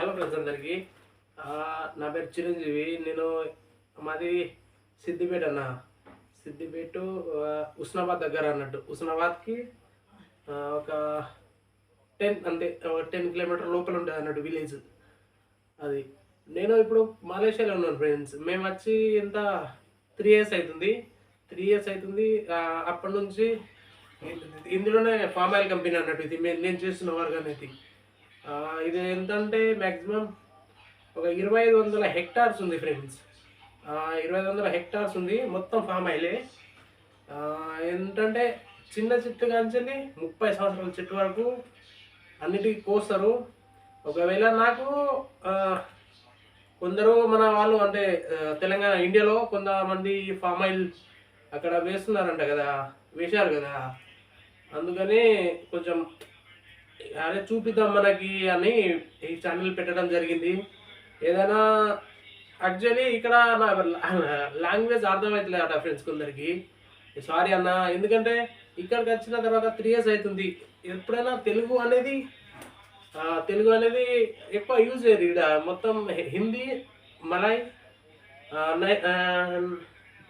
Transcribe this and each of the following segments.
Hello friends అందరికీ. నా పేరు చిరంజీవి. నేను మాది సిద్దిపేట అన్న. సిద్దిపేట ఉస్నాబాద్ దగ్గర అన్నట్టు. ఉస్నాబాద్కి ఒక టెన్ అంతే ఒక టెన్ కిలోమీటర్ లోపల ఉంటుంది అన్నట్టు విలేజ్. అది. నేను ఇప్పుడు మలేషియాలో ఉన్నాను ఫ్రెండ్స్ మేము వచ్చి ఎంత త్రీ ఇయర్స్ అవుతుంది త్రీ ఇయర్స్ అవుతుంది అప్పటి నుంచి ఇందులోనే ఫామ్ ఆయిల్ కంపెనీ అన్నట్టు ఇది. నేను చేస్తున్న వర్క్ అనేది. ఇది ఎంతంటే మ్యాక్సిమం ఒక ఇరవై ఐదు వందల హెక్టార్స్ ఉంది ఫ్రెండ్స్ ఇరవై ఐదు వందల హెక్టార్స్ ఉంది మొత్తం ఫామ్ ఆయిలే ఏంటంటే చిన్న చెట్టు కాంచెల్లి ముప్పై సంవత్సరాల చెట్టు వరకు అన్నిటికీ కోస్తారు. ఒకవేళ నాకు కొందరు మన వాళ్ళు అంటే తెలంగాణ ఇండియాలో కొంతమంది ఫామ్ ఆయిల్ అక్కడ వేస్తున్నారంట కదా వేశారు కదా. అందుకని కొంచెం అదే చూపిద్దాం మనకి అని ఈ ఛానల్ పెట్టడం జరిగింది. ఏదైనా యాక్చువల్లీ ఇక్కడ నా లాంగ్వేజ్ అర్థమవుతలేదు అట ఫ్రెండ్స్ కొందరికి. సారీ అన్న ఎందుకంటే ఇక్కడికి వచ్చిన తర్వాత త్రీ ఇయర్స్ అవుతుంది ఎప్పుడైనా తెలుగు అనేది తెలుగు అనేది ఎక్కువ యూజ్ చేయరు ఇక్కడ మొత్తం హిందీ మలై నై-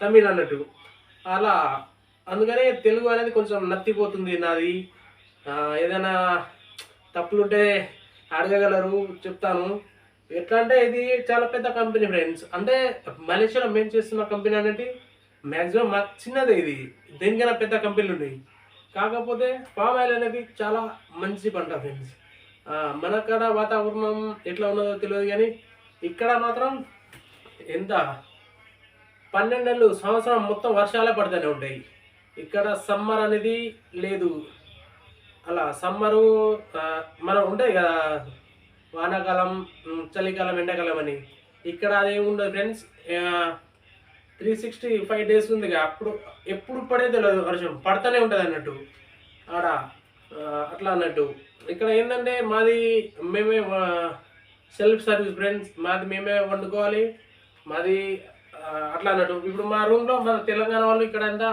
తమిళ్ అన్నట్టు. అలా అందుకని తెలుగు అనేది కొంచెం నత్తిపోతుంది నాది. ఏదైనా తప్పులుంటే అడగగలరు చెప్తాను. ఎట్లా అంటే ఇది చాలా పెద్ద కంపెనీ ఫ్రెండ్స్ అంటే మలేషియాలో మేము చేస్తున్న కంపెనీ అనేది మ్యాక్సిమం మా చిన్నదే ఇది. దేనికైనా పెద్ద కంపెనీలు ఉన్నాయి. కాకపోతే పామ్ ఆయిల్ అనేది చాలా మంచి పంట ఫ్రెండ్స్ మన కాడ వాతావరణం ఎట్లా ఉన్నదో తెలియదు కానీ ఇక్కడ మాత్రం ఎంత? పన్నెండు నెలలు సంవత్సరం మొత్తం వర్షాలే పడుతూనే ఉంటాయి. ఇక్కడ సమ్మర్ అనేది లేదు. అలా సమ్మరు మనం ఉంటాయి కదా వానాకాలం చలికాలం ఎండాకాలం అని. ఇక్కడ అదేముండదు friends three sixty five days ఉంది కదా, అప్పుడు ఎప్పుడు పడే తెలియదు వర్షం పడుతూనే ఉంటుంది అన్నట్టు. ఆడ అట్లా అన్నట్టు. ఇక్కడ ఏంటంటే మాది మేమే సెల్ఫ్ సర్వీస్ ఫ్రెండ్స్ మాది మేమే వండుకోవాలి మాది అట్లా అన్నట్టు. ఇప్పుడు మా రూమ్లో మన తెలంగాణ వాళ్ళు ఇక్కడ ఎంత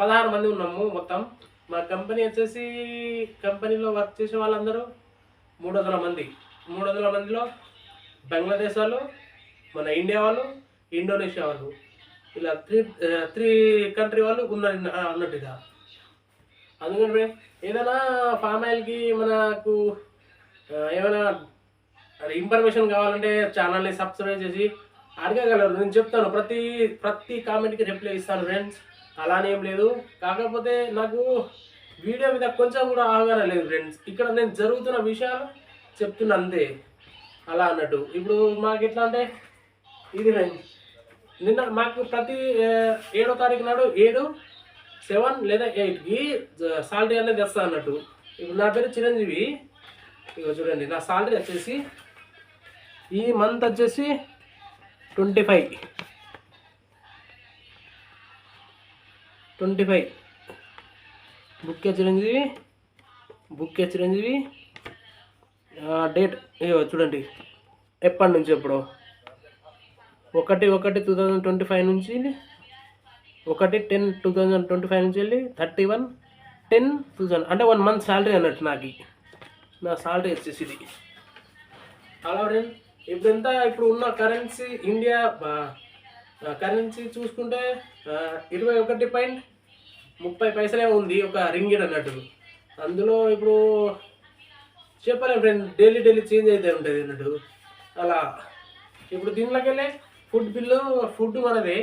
పదహారు మంది ఉన్నాము మొత్తం. మా కంపెనీ వచ్చేసి కంపెనీలో వర్క్ చేసే వాళ్ళందరూ మూడు వందల మంది. మూడు వందల మందిలో బంగ్లాదేశ్ వాళ్ళు మన ఇండియా వాళ్ళు ఇండోనేషియా వాళ్ళు. ఇలా త్రీ త్రీ కంట్రీ వాళ్ళు ఉన్నారు అన్నట్టు అన్నట్టుగా అందుకని ఏదైనా ఫామ్ ఆయిల్కి మనకు ఏమైనా ఇన్ఫర్మేషన్ కావాలంటే ఛానల్ని సబ్స్క్రైబ్ చేసి అడగగలరు. నేను చెప్తాను ప్రతి ప్రతి కామెంట్కి రిప్లై ఇస్తాను ఫ్రెండ్స్ అలానే ఏం లేదు. కాకపోతే నాకు వీడియో మీద కొంచెం కూడా అవగాహన లేదు ఫ్రెండ్స్. ఇక్కడ నేను జరుగుతున్న విషయాలు చెప్తున్నా అంతే. అలా అన్నట్టు. ఇప్పుడు మాకు ఎట్లా అంటే ఇది ఫ్రెండ్స్ నిన్న మాకు ప్రతి ఏడో తారీఖు నాడు ఏడు సెవెన్ లేదా ఎయిట్కి సాలరీ అనేది తెస్తా అన్నట్టు. ఇప్పుడు నా పేరు చిరంజీవి. ఇక చూడండి నా సాలరీ వచ్చేసి ఈ మంత్ వచ్చేసి twenty five. Twenty five. Book Chiranjeevi? Book Chiranjeevi? Date ఇగో చూడండి. ఎప్పటి నుంచి ఎప్పుడు? ఒకటి ఒకటి టూ థౌజండ్ ట్వంటీ ఫైవ్ నుంచి ఒకటి ten two thousand twenty five నుంచి వెళ్ళి thirty one ten two thousand. అంటే వన్ మంత్ శాలరీ అన్నట్టు నాకు. నా శాలరీ వచ్చేసి ఇది అలా ఇప్పుడు ఎంత ఇప్పుడు ఉన్న కరెన్సీ ఇండియా కరెన్సీ చూసుకుంటే ఇరవై ఒకటి పాయింట్ ముప్పై పైసలే ఉంది ఒక రింగిడ్ అన్నట్టు. అందులో ఇప్పుడు చెప్పలేము ఫ్రెండ్ డైలీ డైలీ చేంజ్ అయితే ఉంటుంది అన్నట్టు. అలా. ఇప్పుడు దీనిలోకి ఫుడ్ బిల్లు ఫుడ్ మనదే.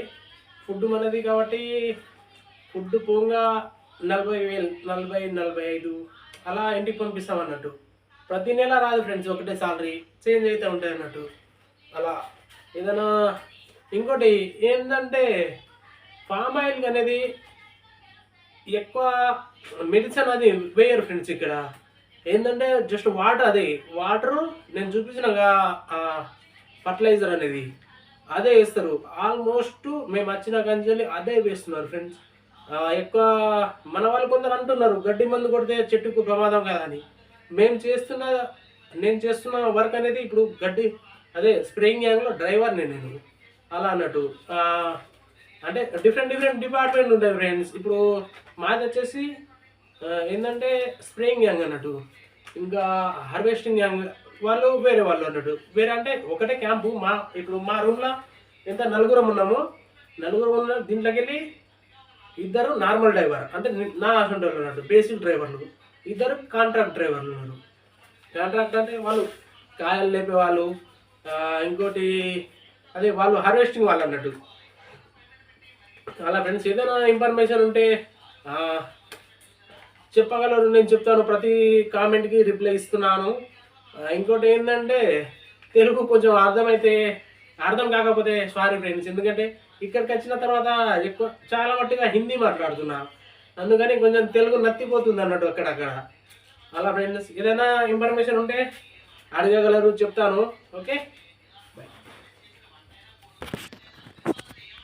ఫుడ్ మనది కాబట్టి ఫుడ్ పోగా నలభై వేలు నలభై నలభై ఐదు అలా ఇంటికి పంపిస్తాం అన్నట్టు. ప్రతి నెల రాదు ఫ్రెండ్స్ ఒకటే సాలరీ చేంజ్ అయితే ఉంటుంది అన్నట్టు. అలా. ఏదైనా ఇంకోటి ఏంటంటే పామ్ ఆయిల్ అనేది ఎక్కువ మెడిసిన్ అది వేయరు ఫ్రెండ్స్ ఇక్కడ. ఏంటంటే జస్ట్ వాటర్ అది. వాటరు నేను చూపించిన ఫర్టిలైజర్ అనేది. అదే వేస్తారు. ఆల్మోస్ట్ మేము వచ్చిన కంచెల్లి అదే వేస్తున్నారు ఫ్రెండ్స్ ఎక్కువ మన వాళ్ళు కొందరు అంటున్నారు గడ్డి మందు కొడితే చెట్టుకు ప్రమాదం కదా అని. మేము చేస్తున్న నేను చేస్తున్న వర్క్ అనేది ఇప్పుడు గడ్డి అదే స్ప్రేయింగ్ యాంగ్లో డ్రైవర్ని నేను. అలా అన్నట్టు. అంటే డిఫరెంట్ డిఫరెంట్ డిపార్ట్మెంట్ ఉంటాయి ఫ్రెండ్స్ ఇప్పుడు మాది వచ్చేసి ఏంటంటే స్ప్రేయింగ్ యాంగ్ అన్నట్టు. ఇంకా హార్వెస్టింగ్ యాంగ్ వాళ్ళు వేరే వాళ్ళు అన్నట్టు. వేరే అంటే ఒకటే క్యాంపు మా ఇప్పుడు మా రూమ్లో ఎంత నలుగురం ఉన్నాము నలుగురం ఉన్న దీంట్లోకి వెళ్ళి ఇద్దరు నార్మల్ డ్రైవర్ అంటే నా అసలు అన్నట్టు. బేసిక్ డ్రైవర్లు ఇద్దరు కాంట్రాక్ట్ డ్రైవర్లు ఉన్నారు. కాంట్రాక్ట్ అంటే వాళ్ళు కాయలు లేపే వాళ్ళు ఇంకోటి అదే వాళ్ళు హార్వెస్టింగ్ వాళ్ళు అన్నట్టు. అలా ఫ్రెండ్స్ ఏదైనా ఇన్ఫర్మేషన్ ఉంటే చెప్పగలరు. నేను చెప్తాను ప్రతి కామెంట్కి రిప్లై ఇస్తున్నాను. ఇంకోటి ఏంటంటే తెలుగు కొంచెం అర్థమైతే అర్థం కాకపోతే సారీ ఫ్రెండ్స్ ఎందుకంటే ఇక్కడికి వచ్చిన తర్వాత ఎక్కువ చాలా మట్టుగా హిందీ మాట్లాడుతున్నా. అందుకని కొంచెం తెలుగు నత్తిపోతుంది అన్నట్టు అక్కడక్కడ. అలా ఫ్రెండ్స్ ఏదైనా ఇన్ఫర్మేషన్ ఉంటే అడగగలరు చెప్తాను. ఓకే